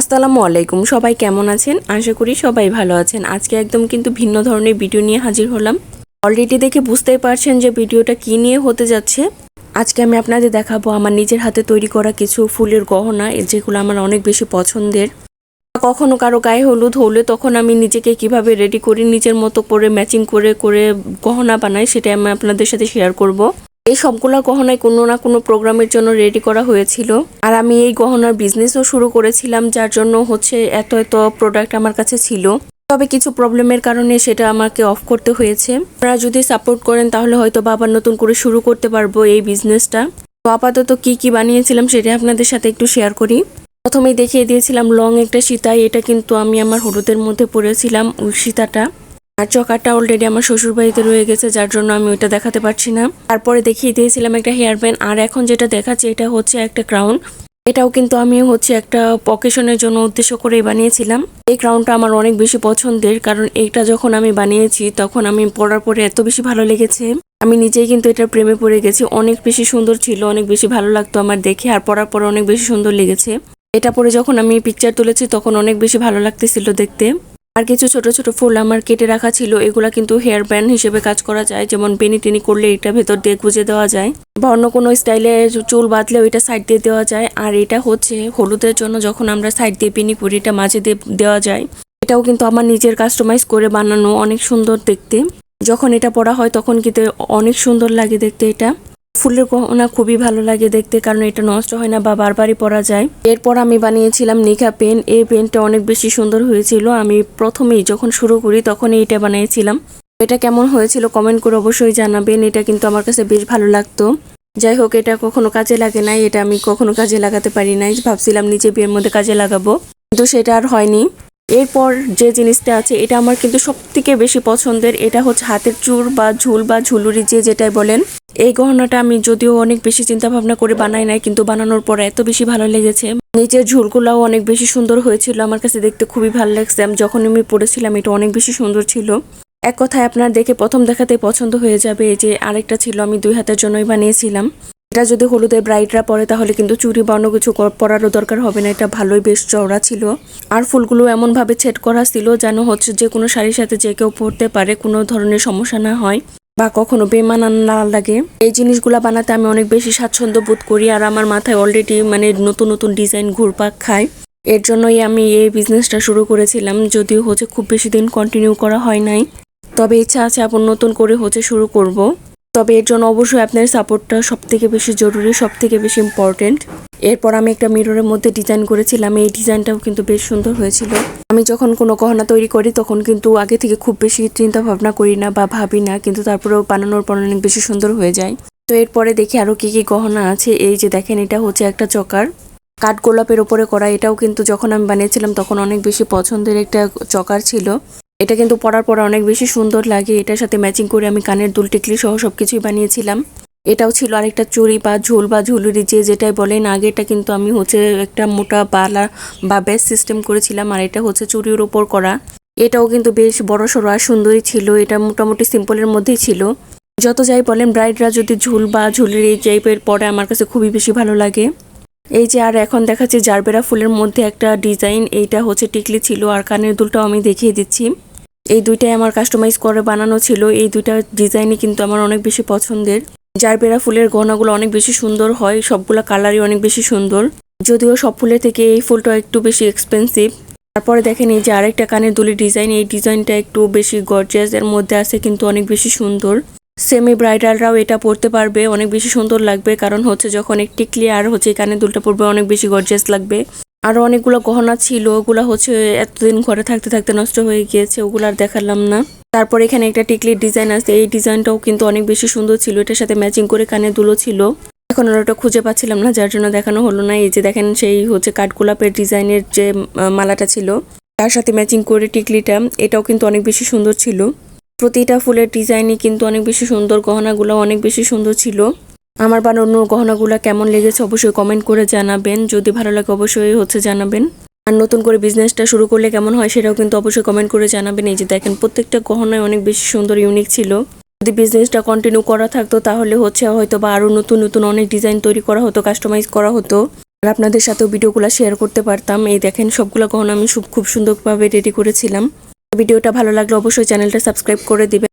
আসসালামু আলাইকুম, সবাই কেমন আছেন? আশা করি সবাই ভালো আছেন। আজকে একদম কিন্তু ভিন্ন ধরনের ভিডিও নিয়ে হাজির হলাম। অলরেডি দেখে বুঝতেই পারছেন যে ভিডিওটা কি নিয়ে হতে যাচ্ছে। আজকে আমি আপনাদের দেখাবো আমার নিজের হাতে তৈরি করা কিছু ফুলের গহনা যেগুলো আমার অনেক বেশি পছন্দের। কখনো কারও গায়ে হলুদ হলে তখন আমি নিজেকে কীভাবে রেডি করি, নিজের মতো করে ম্যাচিং করে করে গহনা বানাই সেটা আমি আপনাদের সাথে শেয়ার করব। এই সবগুলো গহনায় কোনো না কোনো প্রোগ্রামের জন্য রেডি করা হয়েছিল। আর আমি এই গহনার বিজনেসও শুরু করেছিলাম, যার জন্য হচ্ছে এত এত প্রোডাক্ট আমার কাছে ছিল। তবে কিছু প্রবলেমের কারণে সেটা আমাকে অফ করতে হয়েছে। আপনারা যদি সাপোর্ট করেন, তাহলে হয়তো বাবার নতুন করে শুরু করতে পারব এই বিজনেসটা তো আপাতত কি কি বানিয়েছিলাম সেটা আপনাদের সাথে একটু শেয়ার করি। প্রথমেই দেখিয়ে দিয়েছিলাম লং একটা সীতাই। এটা কিন্তু আমি আমার হলুদের মধ্যে পরেছিলাম সীতাটা। আর চকারটা অলরেডি আমার শ্বশুর বাড়িতে রয়ে গেছে, যার জন্য আমি ওইটা দেখাতে পারছি না। তারপরে দেখিয়ে দিয়েছিলাম একটা হেয়ার ব্যান্ড আর এখন যেটা দেখাচ্ছে, এটা হচ্ছে একটা ক্রাউন এটাও কিন্তু আমি হচ্ছে একটা পকেশনের জন্য উদ্দেশ্য করেই বানিয়েছিলাম। এই ক্রাউনটা আমার অনেক বেশি পছন্দের, কারণ এটা যখন আমি বানিয়েছি, তখন আমি পরার পরে এত বেশি ভালো লেগেছে। আমি নিজেই কিন্তু এটার প্রেমে পড়ে গেছি। অনেক বেশি সুন্দর ছিল, অনেক বেশি ভালো লাগতো আমার দেখে, আর পরার পরে অনেক বেশি সুন্দর লেগেছে। এটা পরে যখন আমি পিকচার তুলেছি, তখন অনেক বেশি ভালো লাগতেছিল দেখতে। আর কিছু ছোট ছোট ফুল আমার কেটে রাখা ছিল, এগুলা কিন্তু হেয়ার ব্যান্ড হিসেবে কাজ করা যায়। যেমন বেনি টেনি করলে এটা ভেতর দিয়ে গুজে দেওয়া যায় বা অন্য কোনো স্টাইলে চুল বাঁধলেও এটা সাইড দিয়ে দেওয়া যায়। আর এটা হচ্ছে হলুদের জন্য যখন আমরা সাইড দিয়ে বেনি করি, এটা মাঝে দিয়ে দেওয়া যায়। এটাও কিন্তু আমার নিজের কাস্টমাইজ করে বানানো, অনেক সুন্দর দেখতে। যখন এটা পরা হয় তখন কিন্তু অনেক সুন্দর লাগে দেখতে এটা। ফুলের গহনা খুবই ভালো লাগে দেখতে, কারণ এটা নষ্ট হয় না বা বারবারই পরা যায়। এরপর আমি বানিয়েছিলাম নিখা পেন। এই পেনটা অনেক বেশি সুন্দর হয়েছিল। আমি প্রথমেই যখন শুরু করি তখন এইটা বানিয়েছিলাম। এটা কেমন হয়েছিল কমেন্ট করে অবশ্যই জানাবেন। এটা কিন্তু আমার কাছে বেশ ভালো লাগতো। যাই হোক, এটা কখনো কাজে লাগে নাই। এটা আমি কখনো কাজে লাগাতে পারি নাই। ভাবছিলাম নিচে বিয়ের মধ্যে কাজে লাগাবো। কিন্তু সেটা আর হয়নি। এরপর যে জিনিসটা আছে, এটা আমার কিন্তু সব থেকে বেশি পছন্দের, এটা হচ্ছে হাতের চুর বা ঝুল বা ঝুলুরি যে যেটাই বলেন। এই গহনাটা আমি যদিও অনেক বেশি চিন্তা ভাবনা করে বানাই নাই, কিন্তু বানানোর পর এত বেশি ভালো লেগেছে। নিচের ঝুলগুলাও অনেক বেশি সুন্দর হয়েছিল, আমার কাছে দেখতে খুবই ভালো লাগছে। আমি যখন আমি পড়েছিলাম এটা অনেক বেশি সুন্দর ছিল। এক কথায় আপনার দেখে প্রথম দেখাতে পছন্দ হয়ে যাবে, এই যে আরেকটা ছিল, আমি দুই হাতের জন্যই বানিয়েছিলাম। এটা যদি হলুদের ব্রাইটরা পরে, তাহলে কিন্তু চুরি বা অন্য কিছু পরারও দরকার হবে না। এটা ভালোই বেশ চওড়া ছিল। আর ফুলগুলো এমনভাবে ছেট করা ছিল যেন হচ্ছে যে কোনো শাড়ির সাথে যে কেউ পরতে পারে, কোনো ধরনের সমস্যা না হয় বা কখনো বেমানান না লাগে। এই জিনিসগুলা বানাতে আমি অনেক বেশি স্বাচ্ছন্দ্য বোধ করি আর আমার মাথায় অলরেডি মানে নতুন নতুন ডিজাইন ঘুরপাক খায়। এর জন্যই আমি এই বিজনেসটা শুরু করেছিলাম। যদিও হচ্ছে খুব বেশি দিন কন্টিনিউ করা হয় নাই। তবে ইচ্ছা আছে আবার নতুন করে হচ্ছে শুরু করব। তবে এর জন্য অবশ্যই আপনার সাপোর্টটা সব থেকে বেশি জরুরি সব থেকে বেশি ইম্পর্টেন্ট এরপর আমি একটা মিররের মধ্যে ডিজাইন করেছিলাম। এই ডিজাইনটাও কিন্তু বেশ সুন্দর হয়েছিল। আমি যখন কোনো গহনা তৈরি করি, তখন কিন্তু আগে থেকে খুব বেশি চিন্তা ভাবনা করি না বা ভাবি না, কিন্তু তারপরেও বানানোর পর অনেক বেশি সুন্দর হয়ে যায়। তো এরপরে দেখি আরও কি কি গহনা আছে। এই যে দেখেন, এটা হচ্ছে একটা চকার। কাঠ গোলাপের ওপরে করা এটাও কিন্তু যখন আমি বানিয়েছিলাম, তখন অনেক বেশি পছন্দের একটা চকার ছিল। এটা কিন্তু পরার পর অনেক বেশি সুন্দর লাগে। এটার সাথে ম্যাচিং করে আমি কানের দুল, টিকলি সহ সবকিছুই বানিয়েছিলাম। এটাও ছিল আরেকটা চুড়ি বা ঝোল বা ঝুলুরি, যে যেটাই বলেন আগেটা কিন্তু আমি হচ্ছে একটা মোটা বালা বা বেস সিস্টেম করেছিলাম আর এটা হচ্ছে চুরির ওপর করা। এটাও কিন্তু বেশ বড় সড়ো আর সুন্দরই ছিল। এটা মোটামুটি সিম্পলের মধ্যেই ছিল। যত যাই বলেন ব্রাইডরা যদি ঝুল বা ঝুলের এই টাইপের পরে আমার কাছে খুবই বেশি ভালো লাগে। এই যে আর এখন দেখাচ্ছে জারবেরা ফুলের মধ্যে একটা ডিজাইন এইটা হচ্ছে টিকলি ছিল আর কানের দুলটাও আমি দেখিয়ে দিচ্ছি। এই দুইটাই আমার কাস্টমাইজ করে বানানো ছিল। এই দুইটা ডিজাইনই কিন্তু আমার অনেক বেশি পছন্দের। জারবেরা ফুলের গহনাগুলো অনেক বেশি সুন্দর হয়, সবগুলা কালারই অনেক বেশি সুন্দর। যদিও সব ফুলের থেকে এই ফুলটা একটু বেশি এক্সপেন্সিভ তারপরে দেখেন এই যে আরেকটা কানের দুলি ডিজাইন এই ডিজাইনটা একটু বেশি গর্জিয়াস এর মধ্যে আছে, কিন্তু অনেক বেশি সুন্দর। সেমি ব্রাইডালরাও এটা পরতে পারবে, অনেক বেশি সুন্দর লাগবে, কারণ হচ্ছে যখন একটি ক্লিয়ার হচ্ছে কানের দুলটা পরবে, অনেক বেশি গর্জিয়াস লাগবে। আরও অনেকগুলো গহনা ছিল, ওগুলা হচ্ছে এতদিন ঘরে থাকতে থাকতে নষ্ট হয়ে গিয়েছে, ওগুলো আর দেখালাম না। তারপর এখানে একটা টিকলির ডিজাইন আছে, এই ডিজাইনটাও কিন্তু অনেক বেশি সুন্দর ছিল, এটার সাথে ম্যাচিং করে কানে দুলো ছিল। এখন আর ওটা খুঁজে পাচ্ছিলাম না, যার জন্য দেখানো হলো না, এই যে দেখেন সেই হচ্ছে কাঠগোলাপের ডিজাইনের যে মালাটা ছিল, তার সাথে ম্যাচিং করে টিকলিটা, এটাও কিন্তু অনেক বেশি সুন্দর ছিল। প্রতিটা ফুলের ডিজাইনই কিন্তু অনেক বেশি সুন্দর গহনাগুলো অনেক বেশি সুন্দর ছিল। আমার বানানো গহনাগুলো কেমন লেগেছে অবশ্যই কমেন্ট করে জানাবেন। যদি ভালো লাগে অবশ্যই হচ্ছে জানাবেন। আর নতুন করে বিজনেসটা শুরু করলে কেমন হয় সেটাও কিন্তু অবশ্যই কমেন্ট করে জানাবেন। এই যে দেখেন, প্রত্যেকটা গহনায় অনেক বেশি সুন্দর ইউনিক ছিল। যদি বিজনেসটা কন্টিনিউ করা থাকতো তাহলে হচ্ছে হয়তো বা আরও নতুন নতুন অনেক ডিজাইন তৈরি করা হতো কাস্টমাইজ করা হতো। আর আপনাদের সাথেও ভিডিওগুলো শেয়ার করতে পারতাম। এই দেখেন, সবগুলো গহনা আমি খুব খুব সুন্দরভাবে রেডি করেছিলাম। ভিডিওটা ভালো লাগলে অবশ্যই চ্যানেলটা সাবস্ক্রাইব করে দিবেন।